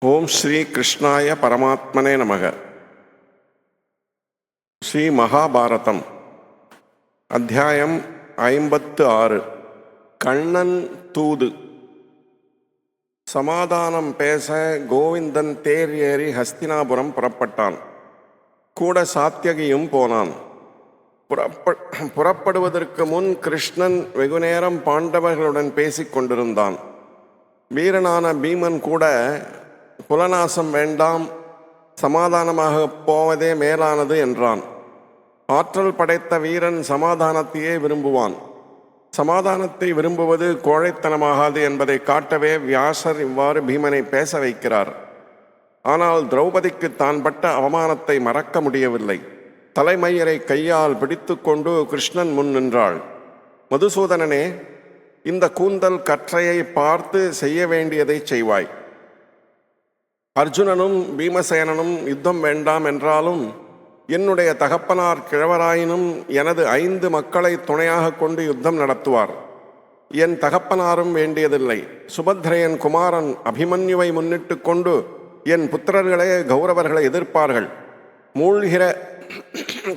ஓம் ஸ்ரீ கிருஷ்ணாய பரமாத்மனே நமக. ஸ்ரீ மகாபாரதம். அத்தியாயம் ஐம்பத்து ஆறு கண்ணன் தூது. சமாதானம் பேச கோவிந்தன் தேர் ஏறி ஹஸ்தினாபுரம் புறப்பட்டான். கூட சாத்தியகியும் போனான். புறப்ப புறப்படுவதற்கு முன் கிருஷ்ணன் வெகுநேரம் பாண்டவர்களுடன் பேசிக் கொண்டிருந்தான் வீரனான பீமன் கூட புலநாசம் வேண்டாம் சமாதானமாக போவதே மேலானது என்றான். ஆற்றல் படைத்த வீரன் சமாதானத்தையே விரும்புவான். சமாதானத்தை விரும்புவது கோழைத்தனமாகாது என்பதை காட்டவே வியாசர் இவ்வாறு பீமனை பேச வைக்கிறார். ஆனால் திரௌபதிக்கு தான் பட்ட அவமானத்தை மறக்க முடியவில்லை. தலைமையரை கையால் பிடித்துக்கொண்டு கிருஷ்ணன் முன் நின்றாள். மதுசூதனனே இந்த கூந்தல் கற்றையை பார்த்து செய்ய வேண்டியதை செய்வாய். அர்ஜுனனும் பீமசேனனும் யுத்தம் வேண்டாம் என்றாலும் என்னுடைய தகப்பனார் கிழவராயினும் எனது ஐந்து மக்களை துணையாக கொண்டு யுத்தம் நடத்துவார். என் தகப்பனாரும் வேண்டியதில்லை. சுபத்ரையன் குமாரன் அபிமன்யுவை முன்னிட்டு கொண்டு என் புத்திரர்களே கௌரவர்களை எதிர்ப்பார்கள். மூழ்கிற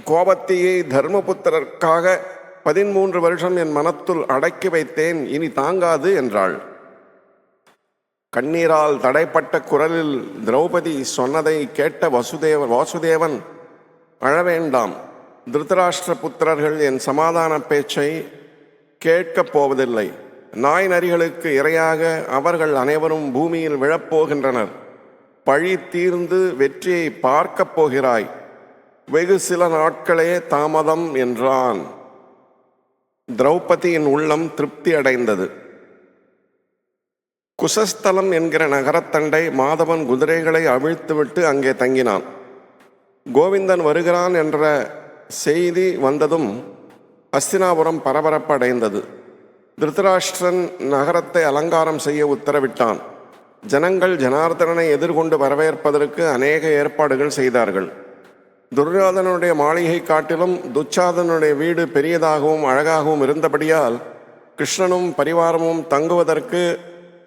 கோபத்தையை தர்மபுத்திரர்க்காக பதிமூன்று வருஷம் என் மனத்துள் அடக்கி வைத்தேன். இனி தாங்காது என்றாள். கண்ணீரால் தடைப்பட்ட குரலில் திரௌபதி சொன்னதை கேட்ட வசுதேவ வாசுதேவன் அழவேண்டாம் திருதராஷ்டிர புத்திரர்கள் என் சமாதான பேச்சை கேட்கப் போவதில்லை. நாய் நரிகளுக்கு இரையாக அவர்கள் அனைவரும் பூமியில் விழப்போகின்றனர். பழி தீர்ந்து வெற்றியை பார்க்கப் போகிறாய். வெகு சில நாட்களே தாமதம் என்றான். திரௌபதியின் உள்ளம் திருப்தி அடைந்தது. குசஸ்தலம் என்கிற நகரத்தண்டை மாதவன் குதிரைகளை அவிழ்த்துவிட்டு அங்கே தங்கினான். கோவிந்தன் வருகிறான் என்ற செய்தி வந்ததும் அஸ்தினாபுரம் பரபரப்படைந்தது. திருதராஷ்டிரன் நகரத்தை அலங்காரம் செய்ய உத்தரவிட்டான். ஜனங்கள் ஜனார்தனனை எதிர்கொண்டு வரவேற்பதற்கு அநேக ஏற்பாடுகள் செய்தார்கள். துர்யோதனனுடைய மாளிகை காட்டிலும் துச்சாதனுடைய வீடு பெரியதாகவும் அழகாகவும் இருந்தபடியால் கிருஷ்ணனும் பரிவாரமும் தங்குவதற்கு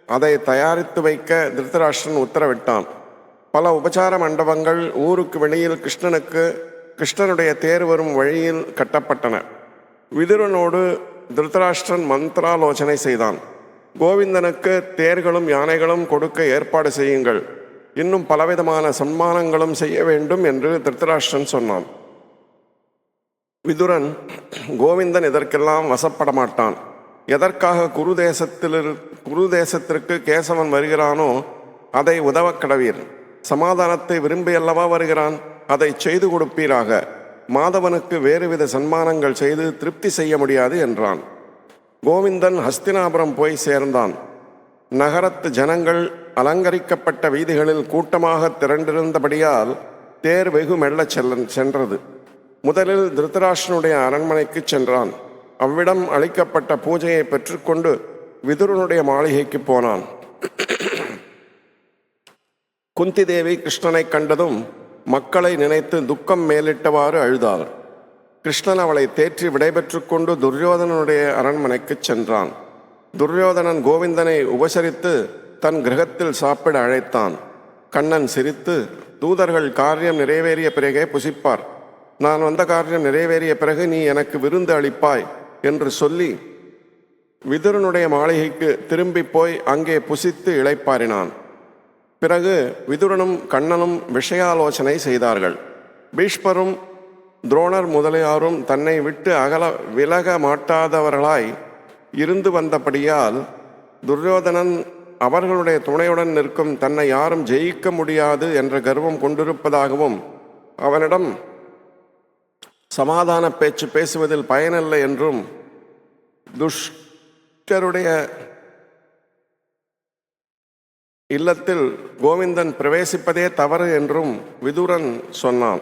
அதை தயாரித்து வைக்க திருத்தராஷ்டிரன் உத்தரவிட்டான். பல உபசார மண்டபங்கள் ஊருக்கு வெளியில் கிருஷ்ணனுக்கு கிருஷ்ணனுடைய தேர் வரும் வழியில் கட்டப்பட்டன. விதுரனோடு திருத்தராஷ்டிரன் மந்திராலோசனை செய்தான். கோவிந்தனுக்கு தேர்களும் யானைகளும் கொடுக்க ஏற்பாடு செய்யுங்கள். இன்னும் பலவிதமான சன்மானங்களும் செய்ய வேண்டும் என்று திருத்தராஷ்டிரன் சொன்னான். விதுரன் கோவிந்தன் இதற்கெல்லாம் வசப்பட மாட்டான் எதற்காக குருதேசத்தில் குருதேசத்திற்கு கேசவன் வருகிறானோ அதை உதவ கடவீர். சமாதானத்தை விரும்பி அல்லவா வருகிறான். அதை செய்து கொடுப்பீராக. மாதவனுக்கு வேறுவித சன்மானங்கள் செய்து திருப்தி செய்ய முடியாது என்றான். கோவிந்தன் ஹஸ்தினாபுரம் போய் சேர்ந்தான். நகரத்து ஜனங்கள் அலங்கரிக்கப்பட்ட வீதிகளில் கூட்டமாக திரண்டிருந்தபடியால் தேர் வெகு மெல்லச் செல்ல சென்றது. முதலில் திருத்தராஷ்டனுடைய அரண்மனைக்கு சென்றான். அவ்விடம் அளிக்கப்பட்ட பூஜையை பெற்றுக்கொண்டு விதுரனுடைய மாளிகைக்கு போனான். குந்தி தேவி கிருஷ்ணனை கண்டதும் மக்களை நினைத்து துக்கம் மேலிட்டவாறு அழுதாள் கிருஷ்ணன் அவளை தேற்றி விடைபெற்று கொண்டு துரியோதனனுடைய அரண்மனைக்கு சென்றான். துரியோதனன் கோவிந்தனை உபசரித்து தன் கிரகத்தில் சாப்பிட அழைத்தான். கண்ணன் சிரித்து தூதர்கள் காரியம் நிறைவேறிய பிறகே புசிப்பார். நான் வந்த காரியம் நிறைவேறிய பிறகு நீ எனக்கு விருந்து அளிப்பாய். என்று சொல்லி விதுரனுடைய மாளிகைக்கு திரும்பி போய் அங்கே புசித்து இளைப்பாரினான் பிறகு விதுரனும் கண்ணனும் விஷயாலோசனை செய்தார்கள். பீஷ்மரும் துரோணர் முதலியாரும் தன்னை விட்டு அகல விலக மாட்டாதவர்களாய் இருந்து வந்தபடியால் துரியோதனன் அவர்களுடைய துணையுடன் நிற்கும் தன்னை யாரும் ஜெயிக்க முடியாது என்ற கர்வம் கொண்டிருப்பதாகவும் அவனிடம் சமாதான பேச்சு பேசுவதில் பயனில்லை என்றும் துஷ்டருடைய இல்லத்தில் கோவிந்தன் பிரவேசிப்பதே தவறு என்றும் விதுரன் சொன்னான்.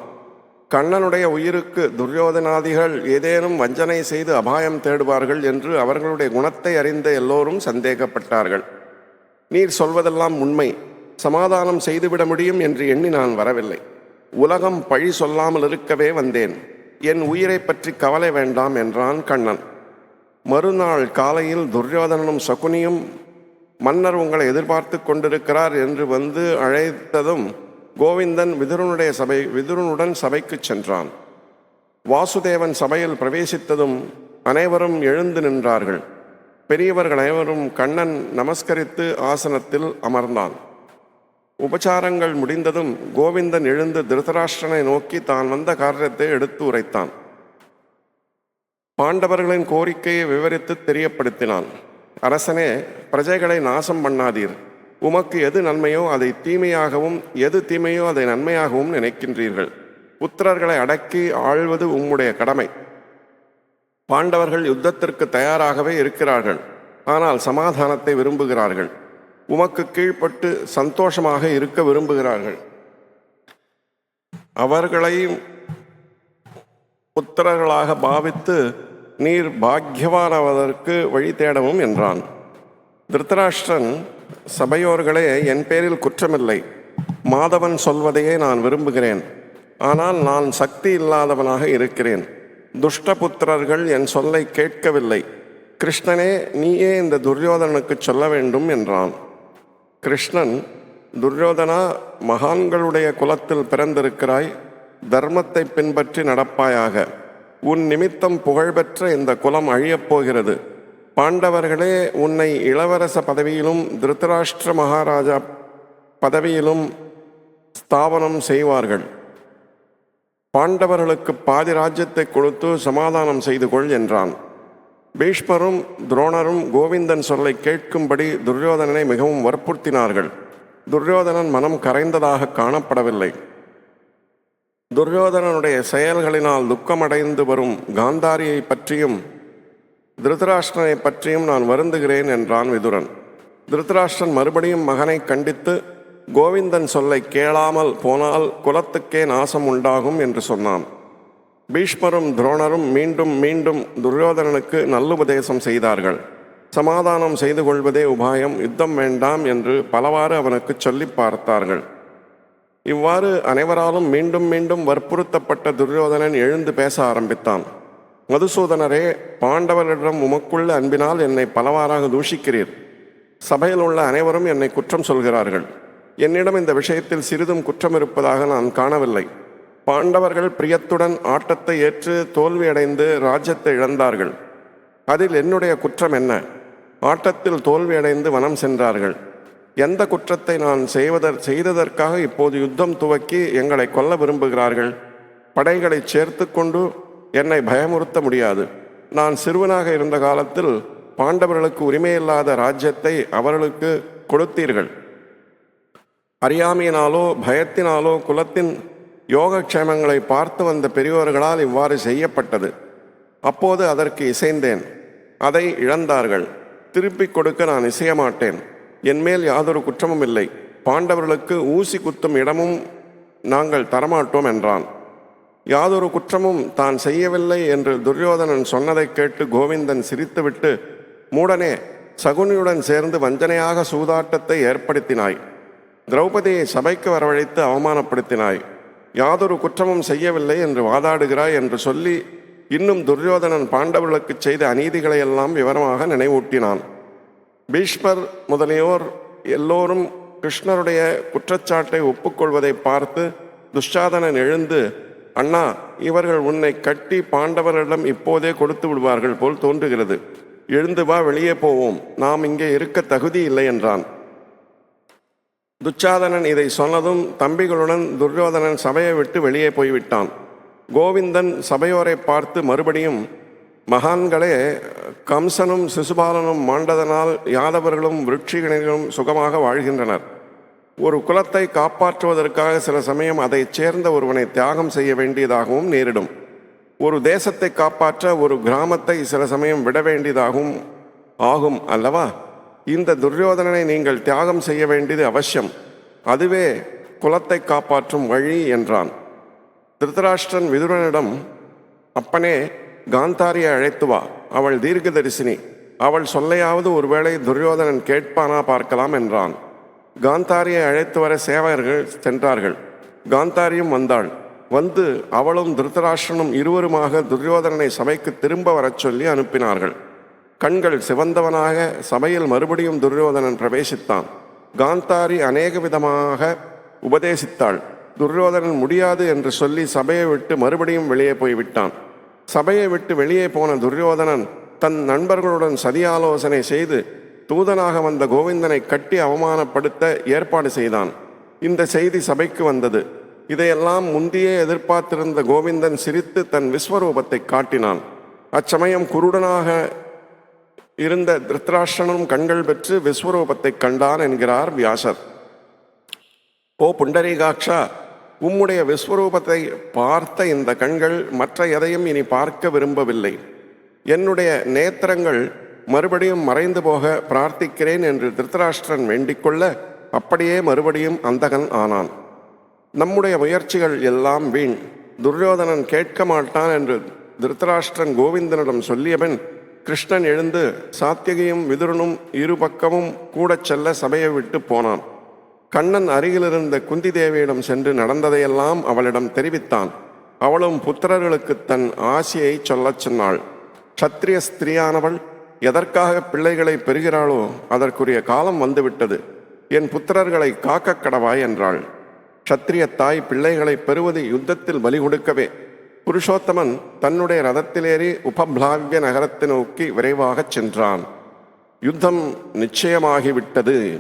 கண்ணனுடைய உயிருக்கு துரியோதனாதிகள் ஏதேனும் வஞ்சனை செய்து அபாயம் தேடுவார்கள் என்று அவர்களுடைய குணத்தை அறிந்த எல்லோரும் சந்தேகப்பட்டார்கள். நீர் சொல்வதெல்லாம் உண்மை. சமாதானம் செய்துவிட முடியும் என்று எண்ணி நான் வரவில்லை. உலகம் பழி சொல்லாமல் இருக்கவே வந்தேன். என் உயிரை பற்றி கவலை வேண்டாம் என்றான் கண்ணன். மறுநாள் காலையில் துரியோதனனும் சகுனியும் மன்னர் உங்களை எதிர்பார்த்து கொண்டிருக்கிறார் என்று வந்து அழைத்ததும் கோவிந்தன் விதுரனுடைய சபை விதுரனுடன் சபைக்கு சென்றான். வாசுதேவன் சபையில் பிரவேசித்ததும் அனைவரும் எழுந்து நின்றார்கள். பெரியவர்கள் அனைவரும் கண்ணன் நமஸ்கரித்து ஆசனத்தில் அமர்ந்தான். உபச்சாரங்கள் முடிந்ததும் கோவிந்தன் எழுந்து திருதராஷ்டிரனை நோக்கி தான் வந்த காரியத்தை எடுத்து உரைத்தான். பாண்டவர்களின் கோரிக்கையை விவரித்து தெரியப்படுத்தினான். அரசனே பிரஜைகளை நாசம் பண்ணாதீர். உமக்கு எது நன்மையோ அதை தீமையாகவும் எது தீமையோ அதை நன்மையாகவும் நினைக்கின்றீர்கள். புத்திரர்களை அடக்கி ஆள்வது உம்முடைய கடமை. பாண்டவர்கள் யுத்தத்திற்கு தயாராகவே இருக்கிறார்கள். ஆனால் சமாதானத்தை விரும்புகிறார்கள். உமக்கு கீழ்ப்பட்டு சந்தோஷமாக இருக்க விரும்புகிறார்கள். அவர்களையும் புத்திரர்களாக பாவித்து நீர் பாக்கியவானாவதற்கு வழி தேடவும் என்றான். திருத்தராஷ்டிரன் சபையோர்களே என் பேரில் குற்றமில்லை. மாதவன் சொல்வதையே நான் விரும்புகிறேன். ஆனால் நான் சக்தி இல்லாதவனாக இருக்கிறேன். துஷ்டபுத்திரர்கள் என் சொல்லை கேட்கவில்லை. கிருஷ்ணனே நீயே இந்த துரியோதனனுக்கு சொல்ல வேண்டும் என்றான். கிருஷ்ணன் துரியோதனா மகான்களுடைய குலத்தில் பிறந்திருக்கிறாய் தர்மத்தை பின்பற்றி நடப்பாயாக. உன் நிமித்தம் புகழ்பெற்ற இந்த குலம் அழியப் போகிறது. பாண்டவர்களே உன்னை இளவரச பதவியிலும் திருத்தராஷ்டிர மகாராஜா பதவியிலும் ஸ்தாபனம் செய்வார்கள். பாண்டவர்களுக்கு பாதி ராஜ்யத்தை கொடுத்து சமாதானம் செய்து கொள் என்றான். பீஷ்மரும் துரோணரும் கோவிந்தன் சொல்லை கேட்கும்படி துரியோதனனை மிகவும் வற்புறுத்தினார்கள். துரியோதனன் மனம் கரைந்ததாக காணப்படவில்லை. துரியோதனனுடைய செயல்களினால் துக்கமடைந்து வரும் காந்தாரியை பற்றியும் திருதராஷ்டிரனை பற்றியும் நான் வருந்துகிறேன் என்றான் விதுரன். திருதராஷ்டிரன் மறுபடியும் மகனை கண்டித்து கோவிந்தன் சொல்லை கேளாமல் போனால் குலத்துக்கே நாசம் உண்டாகும் என்று சொன்னான். பீஷ்மரும் துரோணரும் மீண்டும் மீண்டும் துரியோதனனுக்கு நல்லுபதேசம் செய்தார்கள். சமாதானம் செய்து கொள்வதே உபாயம் யுத்தம் வேண்டாம் என்று பலவாறு அவனுக்கு சொல்லி பார்த்தார்கள். இவ்வாறு அனைவராலும் மீண்டும் மீண்டும் வற்புறுத்தப்பட்ட துரியோதனன் எழுந்து பேச ஆரம்பித்தான். மதுசூதனரே பாண்டவரிடம் உமக்குள்ள அன்பினால் என்னை பலவாறாக தூஷிக்கிறீர். சபையில் உள்ள அனைவரும் என்னை குற்றம் சொல்கிறார்கள். என்னிடம் இந்த விஷயத்தில் சிறிதும் குற்றம் இருப்பதாக நான் காணவில்லை. பாண்டவர்கள் பிரியத்துடன் ஆட்டத்தை ஏற்று தோல்வியடைந்து ராஜ்யத்தை இழந்தார்கள். அதில் என்னுடைய குற்றம் என்ன? ஆட்டத்தில் தோல்வியடைந்து வனம் சென்றார்கள். எந்த குற்றத்தை நான் செய்வதற் செய்ததற்காக இப்போது யுத்தம் துவக்கி எங்களை கொல்ல விரும்புகிறார்கள்? படைகளை சேர்த்து கொண்டு என்னை பயமுறுத்த முடியாது. நான் சிறுவனாக இருந்த காலத்தில் பாண்டவர்களுக்கு உரிமையில்லாத ராஜ்யத்தை அவர்களுக்கு கொடுத்தீர்கள். அறியாமையினாலோ பயத்தினாலோ குலத்தின் யோகக்ஷேமங்களை பார்த்து வந்த பெரியோர்களால் இவ்வாறு செய்யப்பட்டது. அப்போது அதற்கு இசைந்தேன். அதை இழந்தார்கள். திருப்பிக் கொடுக்க நான் இசைய மாட்டேன் என்மேல் யாதொரு குற்றமும் இல்லை. பாண்டவர்களுக்கு ஊசி குத்தும் இடமும் நாங்கள் தரமாட்டோம் என்றான். யாதொரு குற்றமும் தான் செய்யவில்லை என்று துரியோதனன் சொன்னதைக் கேட்டு கோவிந்தன் சிரித்துவிட்டு மூடனே சகுனியுடன் சேர்ந்து வஞ்சனையாக சூதாட்டத்தை ஏற்படுத்தினாய். திரௌபதியை சபைக்கு வரவழைத்து அவமானப்படுத்தினாய். யாதொரு குற்றமும் செய்யவில்லை என்று வாதாடுகிறாய் என்று சொல்லி இன்னும் துரியோதனன் பாண்டவர்களுக்கு செய்த அநீதிகளை எல்லாம் விவரமாக நினைவூட்டினான். பீஷ்மர் முதலியோர் எல்லோரும் கிருஷ்ணருடைய குற்றச்சாட்டை ஒப்புக்கொள்வதை பார்த்து துஷாதனன் எழுந்து அண்ணா இவர்கள் உன்னை கட்டி பாண்டவர்களிடம் இப்போதே கொடுத்து விடுவார்கள் போல் தோன்றுகிறது. எழுந்து வா வெளியே போவோம். நாம் இங்கே இருக்க தகுதி இல்லை என்றான். துச்சாதனன் இதை சொன்னதும் தம்பிகளுடன் துரியோதனன் சபையை விட்டு வெளியே போய்விட்டான். கோவிந்தன் சபையோரை பார்த்து மறுபடியும் மகான்களே கம்சனும் சிசுபாலனும் மாண்டதனால் யாதவர்களும் விருட்சிகணிகளும் சுகமாக வாழ்கின்றனர். ஒரு குலத்தை காப்பாற்றுவதற்காக சில சமயம் அதைச் சேர்ந்த ஒருவனை தியாகம் செய்ய வேண்டியதாகவும் நேரிடும். ஒரு தேசத்தை காப்பாற்ற ஒரு கிராமத்தை சில சமயம் விட வேண்டியதாகவும் ஆகும் அல்லவா? இந்த துரியோதனனை நீங்கள் தியாகம் செய்ய வேண்டியது அவசியம். அதுவே குலத்தை காப்பாற்றும் வழி என்றான். திருதராஷ்டிரன் விதுரனிடம் அப்பனே காந்தாரியை அழைத்து வா. அவள் தீர்க்கதரிசினி. அவள் சொல்லையாவது ஒருவேளை துரியோதனன் கேட்பானா பார்க்கலாம் என்றான். காந்தாரியை அழைத்து வர சேவகர்கள் சென்றார்கள். காந்தாரியும் வந்தாள். வந்து அவளும் திருத்தராஷ்டிரனும் இருவருமாக துரியோதனனை சபைக்கு திரும்ப வரச் சொல்லி அனுப்பினார்கள். கண்கள் சிவந்தவனாக சபையில் மறுபடியும் துரியோதனன் பிரவேசித்தான். காந்தாரி அநேக விதமாக உபதேசித்தாள். துரியோதனன் முடியாது என்று சொல்லி சபையை விட்டு மறுபடியும் வெளியே போய்விட்டான் சபையை விட்டு வெளியே போன துரியோதனன் தன் நண்பர்களுடன் சதியாலோசனை செய்து தூதனாக வந்த கோவிந்தனை கட்டி அவமானப்படுத்த ஏற்பாடு செய்தான். இந்த செய்தி சபைக்கு வந்தது. இதையெல்லாம் முந்தியே எதிர்பார்த்திருந்த கோவிந்தன் சிரித்து தன் விஸ்வரூபத்தை காட்டினான். அச்சமயம் குருடனாக இருந்த திருத்தராஷ்டிரனும் கண்கள் பெற்று விஸ்வரூபத்தை கண்டான் என்கிறார் வியாசர். ஓ புண்டரீகாட்சா உம்முடைய விஸ்வரூபத்தை பார்த்த இந்த கண்கள் மற்ற எதையும் இனி பார்க்க விரும்பவில்லை. என்னுடைய நேத்திரங்கள் மறுபடியும் மறைந்து போக பிரார்த்திக்கிறேன் என்று திருத்தராஷ்டிரன் வேண்டிக்கொள்ள அப்படியே மறுபடியும் அந்தகன் ஆனான். நம்முடைய முயற்சிகள் எல்லாம் வீண். துரியோதனன் கேட்க மாட்டான் என்று திருத்தராஷ்டிரன் கோவிந்தனிடம் சொல்லியபின் கிருஷ்ணன் எழுந்து சாத்தியகியும் விதுரனும் இரு பக்கமும் கூடச் செல்ல சபையை விட்டு போனான். கண்ணன் அருகிலிருந்த குந்தி தேவியிடம் சென்று நடந்ததையெல்லாம் அவளிடம் தெரிவித்தான். அவளும் புத்திரர்களுக்கு தன் ஆசையை சொல்லச் சொன்னாள். சத்திரிய ஸ்திரியானவள் எதற்காக பிள்ளைகளை பெறுகிறாளோ அதற்குரிய காலம் வந்துவிட்டது. என் புத்திரர்களை காக்க கடவாய் என்றாள். சத்திரிய தாய் பிள்ளைகளை பெறுவது யுத்தத்தில் பலி கொடுக்கவே புருஷோத்தமன் தன்னுடைய ரதத்திலேறி உபப்ளாவிய நகரத்தை நோக்கி விரைவாகச் சென்றான். யுத்தம் நிச்சயமாகிவிட்டது.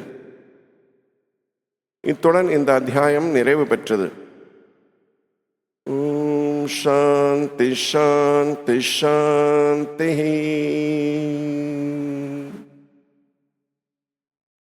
இத்துடன் இந்த அத்தியாயம் நிறைவு பெற்றது. ஷாந்தி சாந்தி சாந்தி